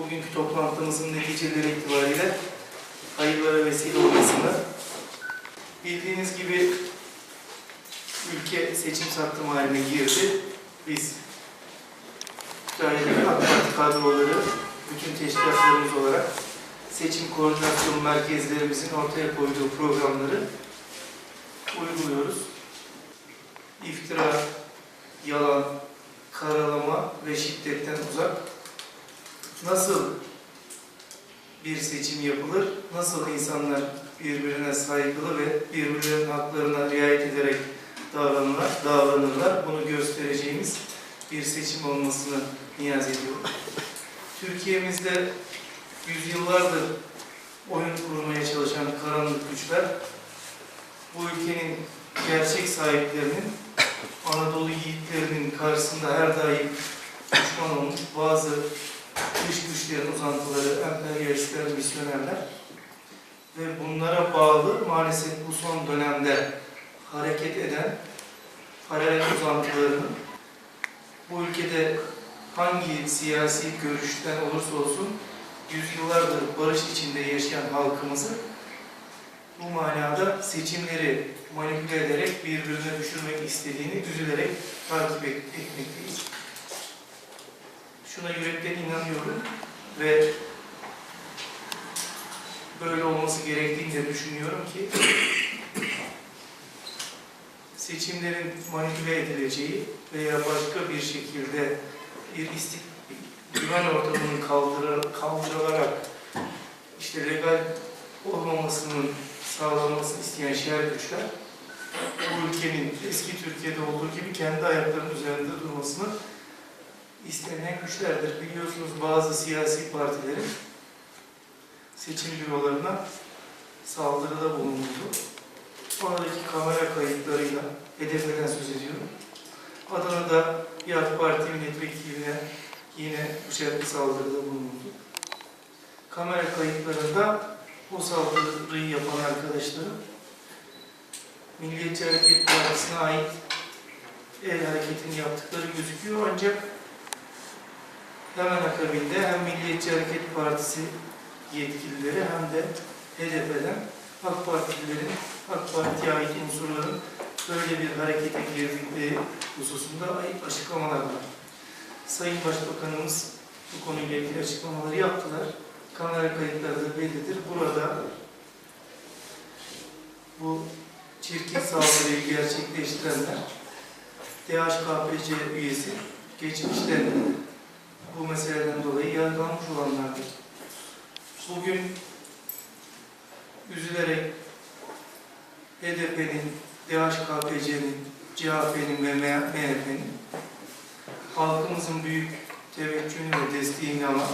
bugünkü toplantımızın neticeleri itibariyle hayırlara vesile olmasını bildiğiniz gibi ülke seçim sattım haline girdi. Biz Kütahya'daki AK kadroları bütün teşkilatlarımız olarak seçim koordinasyon merkezlerimizin ortaya koyduğu programları uyguluyoruz. İftira, yalan, karalama ve şiddetten uzak nasıl bir seçim yapılır, nasıl insanlar birbirine saygılı ve birbirlerinin haklarına riayet ederek davranırlar, davranırlar bunu göstereceğimiz bir seçim olmasını niyaz ediyorum. Türkiye'mizde yüzyıllardır oyun kurmaya çalışan karanlık güçler bu ülkenin gerçek sahiplerinin Anadolu yiğitlerinin karşısında her daim düşman olmuş bazı dış güçlerin uzantıları, emperyalistler, misyonerler ve bunlara bağlı maalesef bu son dönemde hareket eden paralel uzantılarının bu ülkede hangi siyasi görüşten olursa olsun yüzyıllardır barış içinde yaşayan halkımızı bu manada seçimleri manipüle ederek birbirine düşürmek istediğini üzülerek takip et- etmekteyiz. Şuna yürekten inanıyorum ve böyle olması gerektiğini de düşünüyorum ki seçimlerin manipüle edileceği veya başka bir şekilde bir istik güven ortamının kaldıra- kaldırılarak işte legal olmamasının sağlanmasını isteyen şer güçler bu ülkenin eski Türkiye'de olduğu gibi kendi ayaklarının üzerinde durmasını isteyen güçlerdir. Biliyorsunuz bazı siyasi partilerin seçim bürolarına saldırıda bulunuldu. Oradaki kamera kayıtlarıyla hedefeden söz ediyorum. Adana'da bir AK Parti milletvekiline yine bıçaklı saldırıda bulunuldu. Kamera kayıtlarında o saldırıyı yapan arkadaşların Milliyetçi Hareket Partisi'ne ait el hareketini yaptıkları gözüküyor ancak hemen akabinde hem Milliyetçi Hareket Partisi yetkilileri hem de HDP'den AK Partililerin, AK Parti'ye ait unsurların böyle bir harekete girdikleri hususunda açıklamalar var. Sayın Başbakanımız bu konuyla ilgili açıklamaları yaptılar. Kamera kayıtları da bellidir. Burada bu çirkin saldırıyı gerçekleştirenler DHKPC üyesi geçmişte bu meseleden dolayı yargılanmış olanlardır. Bugün üzülerek HDP'nin, DHKPC'nin, CHP'nin ve MHP'nin halkımızın büyük teveccühünü ve desteğini alan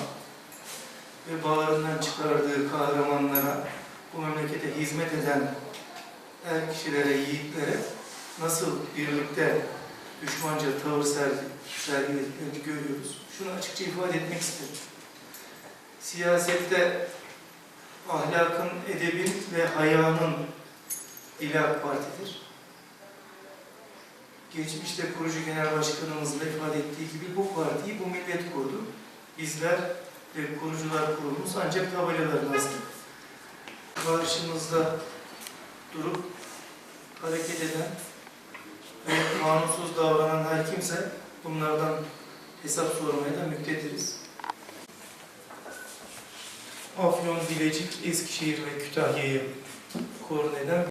ve bağrından çıkardığı kahramanlara, bu memlekete hizmet eden her kişilere, yiğitlere nasıl birlikte düşmanca tavır sergi- sergilediklerini görüyoruz. Şunu açıkça ifade etmek isterim. Siyasette ahlakın, edebin ve hayanın dili Parti'dir. Geçmişte kurucu genel başkanımızın ifade ettiği gibi bu partiyi bu millet kurdu. Bizler ve kurucular kurulumuz ancak tabelaların astık. Karşımızda durup hareket eden kanunsuz davranan her kimse bunlardan hesap sormaya da müktediriz. Afyon, Bilecik, Eskişehir ve Kütahya'yı korun eden